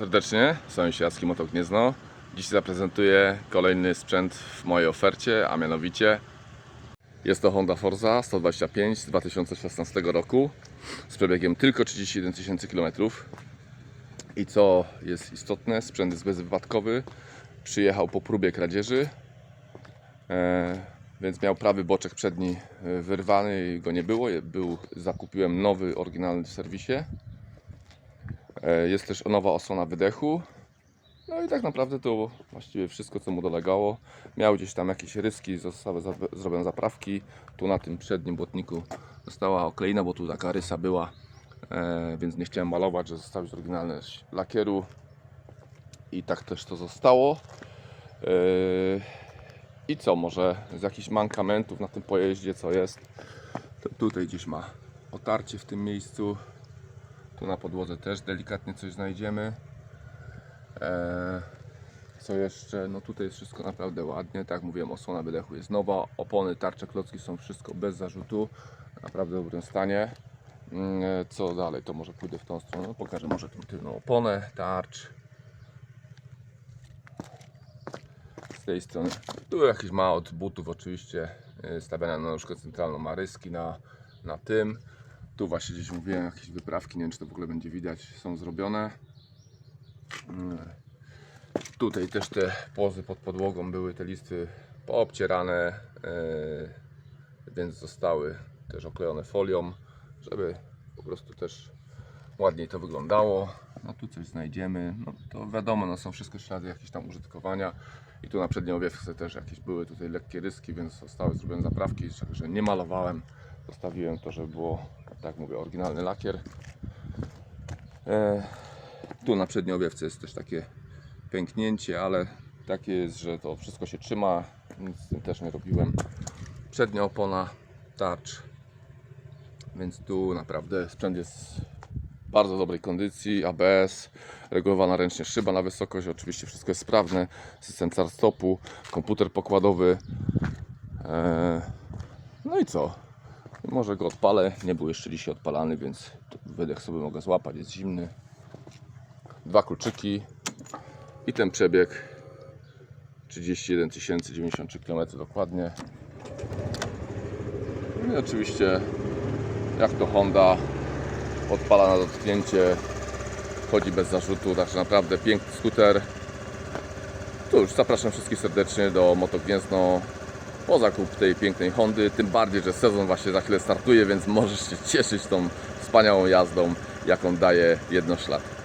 serdecznie, Sami Sieradski Moto Gniezno. Dziś zaprezentuję kolejny sprzęt w mojej ofercie, a mianowicie jest to Honda Forza 125 z 2016 roku z przebiegiem tylko 31 tysięcy km. I co jest istotne, sprzęt jest bezwypadkowy, przyjechał po próbie kradzieży, e, więc miał prawy boczek przedni e, wyrwany i go nie było. Był, zakupiłem nowy, oryginalny w serwisie. E, Jest też nowa osłona wydechu. No i tak naprawdę to właściwie wszystko, co mu dolegało. Miał gdzieś tam jakieś ryski, zostały zrobione zaprawki. Tu na tym przednim błotniku została okleina, bo tu taka rysa była, e, więc nie chciałem malować, że zostawić oryginalne lakieru. I tak też to zostało. E, I co, może z jakichś mankamentów na tym pojeździe, co jest. To tutaj gdzieś ma otarcie w tym miejscu. Tu na podłodze też delikatnie coś znajdziemy. Eee, co jeszcze? No tutaj jest wszystko naprawdę ładnie. Tak jak mówiłem, osłona wydechu jest nowa. Opony, tarcze, klocki są wszystko bez zarzutu. Naprawdę w dobrym stanie. Mm, e, Co dalej? To może pójdę w tą stronę. No, Pokażę może tą tylną oponę, tarcz. Z tej strony. Tu jakieś ma od butów oczywiście. e, Stawiane na nóżkę centralną ma ryski na, na tym. Tu właśnie gdzieś mówiłem, jakieś wyprawki, nie wiem czy to w ogóle będzie widać, są zrobione. Mm. Tutaj też te pozy pod podłogą były te listy poobcierane, yy, więc zostały też oklejone folią, żeby po prostu też ładniej to wyglądało. No tu coś znajdziemy, no to wiadomo, no są wszystko ślady jakieś tam użytkowania i tu na przedniej owiewce też jakieś były tutaj lekkie ryski, więc zostały zrobione zaprawki, także nie malowałem, zostawiłem to, żeby było, tak mówię, oryginalny lakier. E, tu na przedniej owiewce jest też takie pęknięcie, ale takie jest, że to wszystko się trzyma, nic z tym też nie robiłem. Przednia opona, tarcz, więc tu naprawdę sprzęt jest w bardzo dobrej kondycji, ABS, regulowana ręcznie szyba na wysokość, oczywiście wszystko jest sprawne, system start stopu, komputer pokładowy. E, no i co? Może go odpalę, nie był jeszcze dzisiaj odpalany, więc wydech sobie mogę złapać, jest zimny. Dwa kluczyki i ten przebieg. 31 093 km dokładnie. No i oczywiście jak to Honda odpala na dotknięcie, chodzi bez zarzutu, także naprawdę piękny skuter. Cóż, zapraszam wszystkich serdecznie do Moto Gniezno po zakup tej pięknej Hondy, tym bardziej, że sezon właśnie za chwilę startuje, więc możesz się cieszyć tą wspaniałą jazdą, jaką daje jednoślad.